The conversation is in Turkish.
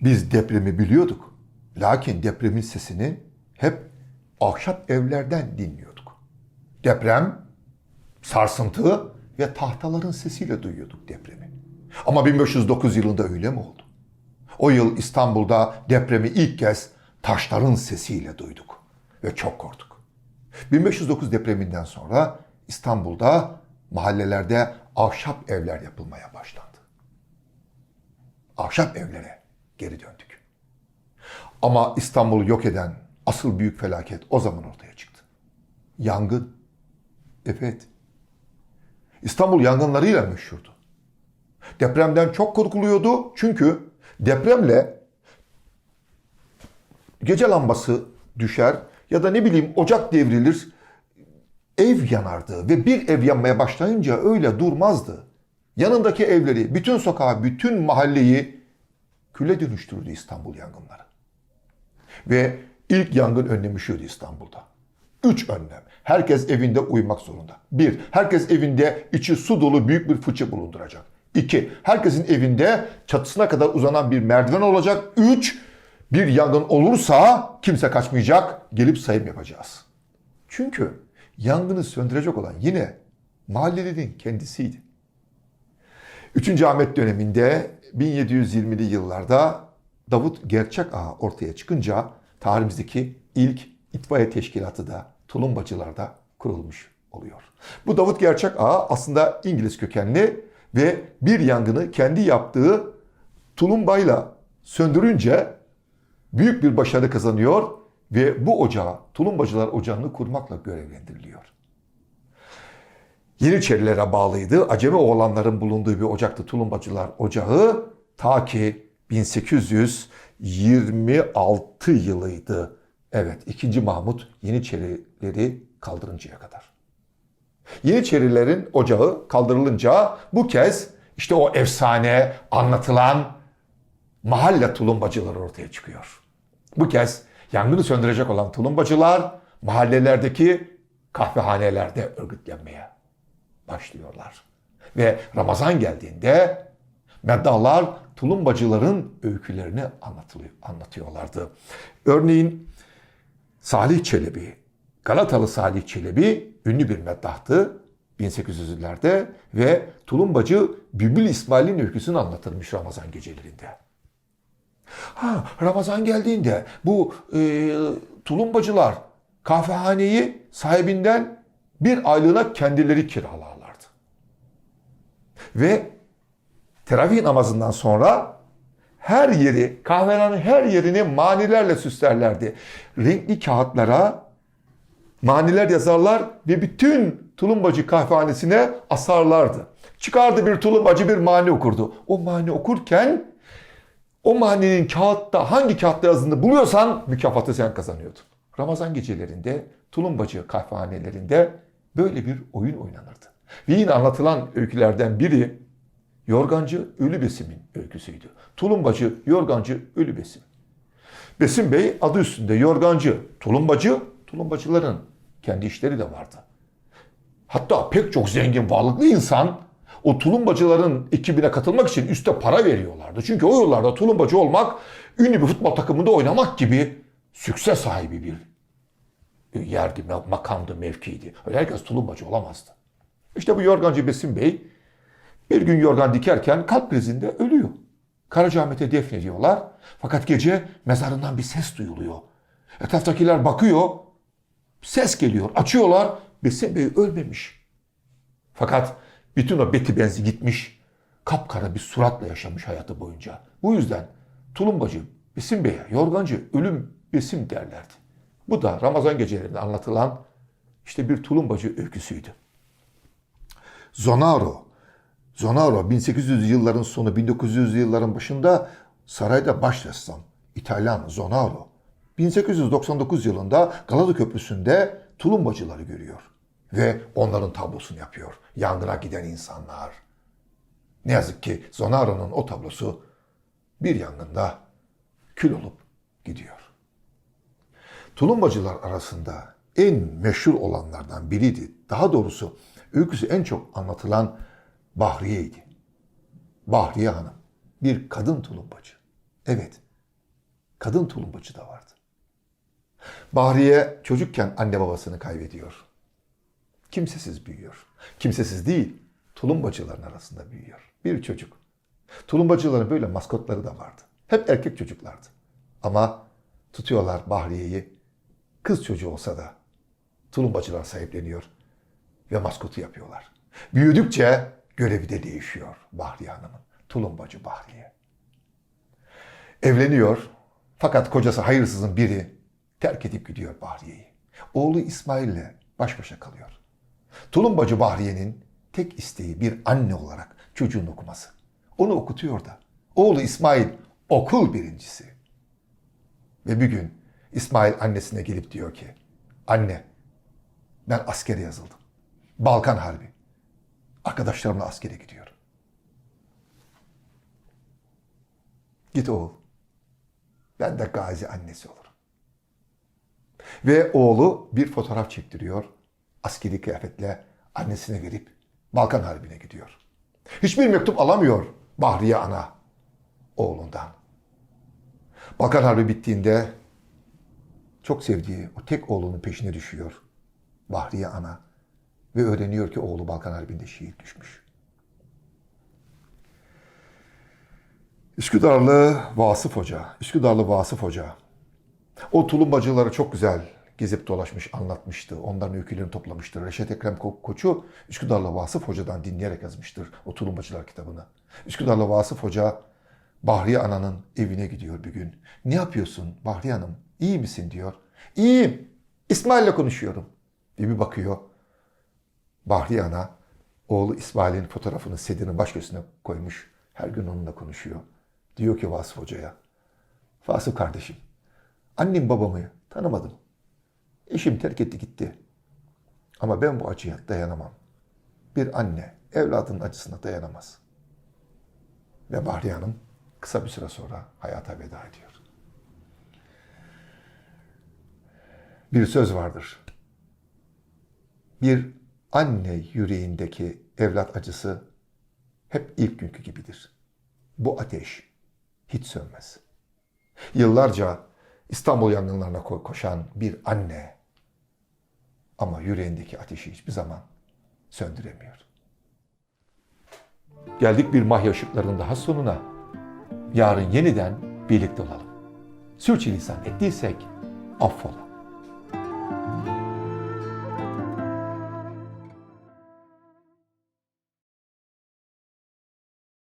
Biz depremi biliyorduk. Lakin depremin sesini hep ahşap evlerden dinliyorduk. Deprem, sarsıntı ve tahtaların sesiyle duyuyorduk depremi. Ama 1509 yılında öyle mi oldu? O yıl İstanbul'da depremi ilk kez taşların sesiyle duyduk ve çok korktuk. 1509 depreminden sonra İstanbul'da mahallelerde ahşap evler yapılmaya başlandı. Ahşap evlere geri döndük. Ama İstanbul'u yok eden asıl büyük felaket o zaman ortaya çıktı. Yangın. Evet. İstanbul yangınlarıyla meşhurdu. Depremden çok korkuluyordu çünkü depremle gece lambası düşer ya da ne bileyim ocak devrilir, ev yanardı ve bir ev yanmaya başlayınca öyle durmazdı. Yanındaki evleri, bütün sokağı, bütün mahalleyi küle dönüştürdü İstanbul yangınları. Ve ilk yangın önlemi şuydu İstanbul'da. Üç önlem. Herkes evinde uyumak zorunda. Bir, herkes evinde içi su dolu büyük bir fıçı bulunduracak. İki, herkesin evinde çatısına kadar uzanan bir merdiven olacak. Üç, bir yangın olursa kimse kaçmayacak, gelip sayım yapacağız. Çünkü yangını söndürecek olan yine mahallelerin kendisiydi. 3. Ahmet döneminde 1720'li yıllarda Davut Gerçek Ağa ortaya çıkınca tarihimizdeki ilk itfaiye teşkilatı da tulumbacılarda kurulmuş oluyor. Bu Davut Gerçek Ağa aslında İngiliz kökenli ve bir yangını kendi yaptığı tulumbayla söndürünce büyük bir başarı kazanıyor ve bu ocağa Tulumbacılar Ocağı'nı kurmakla görevlendiriliyor. Yeniçerilere bağlıydı. Acemi oğlanların bulunduğu bir ocaktı Tulumbacılar Ocağı. Ta ki 1826 yılıydı. Evet 2. Mahmut Yeniçerileri kaldırıncaya kadar. Yeniçerilerin ocağı kaldırılınca bu kez işte o efsane anlatılan mahalle tulumbacıları ortaya çıkıyor. Bu kez yangını söndürecek olan tulumbacılar mahallelerdeki kahvehanelerde örgütlenmeye başlıyorlar. Ve Ramazan geldiğinde meddahlar tulumbacıların öykülerini anlatıyorlardı. Örneğin Salih Çelebi, Galatalı Salih Çelebi ünlü bir meddahtı 1800'lerde ve tulumbacı Bülbül İsmail'in öyküsünü anlatırmış Ramazan gecelerinde. Ha, Ramazan geldiğinde bu e, tulumbacılar kahvehaneyi sahibinden bir aylığına kendileri kiralarlardı. Ve teravih namazından sonra her yeri, kahvehanenin her yerini manilerle süslerlerdi. Renkli kağıtlara maniler yazarlar ve bütün tulumbacı kahvehanesine asarlardı. Çıkardı bir tulumbacı bir mani okurdu. O mani okurken o maninin kağıtta hangi kağıtta yazdığını buluyorsan mükafatı sen kazanıyordun. Ramazan gecelerinde tulumbacı kahvehanelerinde böyle bir oyun oynanırdı. Ve yine anlatılan öykülerden biri Yorgancı Ölü Besim'in öyküsüydü. Tulumbacı, Yorgancı, Ölü Besim. Besim Bey adı üstünde yorgancı, tulumbacı, tulumbacıların kendi işleri de vardı. Hatta pek çok zengin, varlıklı insan o tulumbacıların ekibine katılmak için üste para veriyorlardı. Çünkü o yıllarda tulumbacı olmak, ünlü bir futbol takımında oynamak gibi sükse sahibi bir yerdi, makamdı, mevkiydi. Öyle herkes tulumbacı olamazdı. İşte bu yorgancı Besim Bey bir gün yorgan dikerken kalp krizinde ölüyor. Karacaahmet'e defnediyorlar. Fakat gece mezarından bir ses duyuluyor. Etraftakiler bakıyor. Ses geliyor. Açıyorlar. Besim Bey ölmemiş. Fakat bütün o beti benzi gitmiş. Kapkara bir suratla yaşamış hayatı boyunca. Bu yüzden tulumbacı Besim Bey'e, yorgancı ölüm besim derlerdi. Bu da Ramazan gecelerinde anlatılan işte bir tulumbacı öyküsüydü. Zonaro. Zonaro 1800'lü yılların sonu 1900'lü yılların başında sarayda baş ressam İtalyan Zonaro 1899 yılında Galata Köprüsü'nde tulumbacıları görüyor ve onların tablosunu yapıyor. Yangına giden insanlar. Ne yazık ki Zonaro'nun o tablosu bir yangında kül olup gidiyor. Tulumbacılar arasında en meşhur olanlardan biriydi. Daha doğrusu öyküsü en çok anlatılan Bahriye'ydi. Bahriye Hanım bir kadın tulumbacı. Evet, kadın tulumbacı da vardı. Bahriye çocukken anne babasını kaybediyor. Kimsesiz büyüyor. Kimsesiz değil, tulumbacıların arasında büyüyor. Bir çocuk. Tulumbacıların böyle maskotları da vardı. Hep erkek çocuklardı. Ama tutuyorlar Bahriye'yi. Kız çocuğu olsa da tulumbacılar sahipleniyor ve maskotu yapıyorlar. Büyüdükçe görevi de değişiyor Bahriye Hanım'ın. Tulumbacı Bahriye. Evleniyor fakat kocası hayırsızın biri terk edip gidiyor Bahriye'yi. Oğlu İsmail ile baş başa kalıyor. Tulumbacı Bahriye'nin tek isteği bir anne olarak çocuğun okuması. Onu okutuyor da. Oğlu İsmail okul birincisi. Ve bir gün İsmail annesine gelip diyor ki, anne ben askere yazıldım. Balkan Harbi. Arkadaşlarımla askere gidiyorum. Git oğul. Ben de gazi annesi olurum. Ve oğlu bir fotoğraf çektiriyor. Askeri kıyafetle annesine verip Balkan Harbi'ne gidiyor. Hiçbir mektup alamıyor Bahriye ana oğlundan. Balkan Harbi bittiğinde çok sevdiği o tek oğlunun peşine düşüyor Bahriye ana ve öğreniyor ki oğlu Balkan Harbi'nde şehit düşmüş. Üsküdarlı Vasıf Hoca, Üsküdarlı Vasıf Hoca. O tulumbacıları çok güzel gezip dolaşmış, anlatmıştı. Onların öykülerini toplamıştır. Reşat Ekrem Ko- Koçu Üsküdarlı Vasıf Hoca'dan dinleyerek yazmıştır o tulumbacılar kitabını. Üsküdarlı Vasıf Hoca Bahriye Ana'nın evine gidiyor bir gün. Ne yapıyorsun Bahriye Hanım? İyi misin diyor. İyiyim. İsmail'le konuşuyorum. Diye bir bakıyor. Bahriye Ana oğlu İsmail'in fotoğrafını sedinin baş köşesine koymuş. Her gün onunla konuşuyor. Diyor ki Vasıf Hoca'ya. Vasıf kardeşim, annem babamı tanımadım. Eşim terk etti gitti. Ama ben bu acıya dayanamam. Bir anne evladının acısına dayanamaz. Ve Bahriye Hanım kısa bir süre sonra hayata veda ediyor. Bir söz vardır. Bir anne yüreğindeki evlat acısı hep ilk günkü gibidir. Bu ateş hiç sönmez. Yıllarca İstanbul yangınlarına ko- koşan bir anne ama yüreğindeki ateşi hiçbir zaman söndüremiyor. Geldik bir mahya ışıklarının daha sonuna. Yarın yeniden birlikte olalım. Sürçülisan ettiysek affola.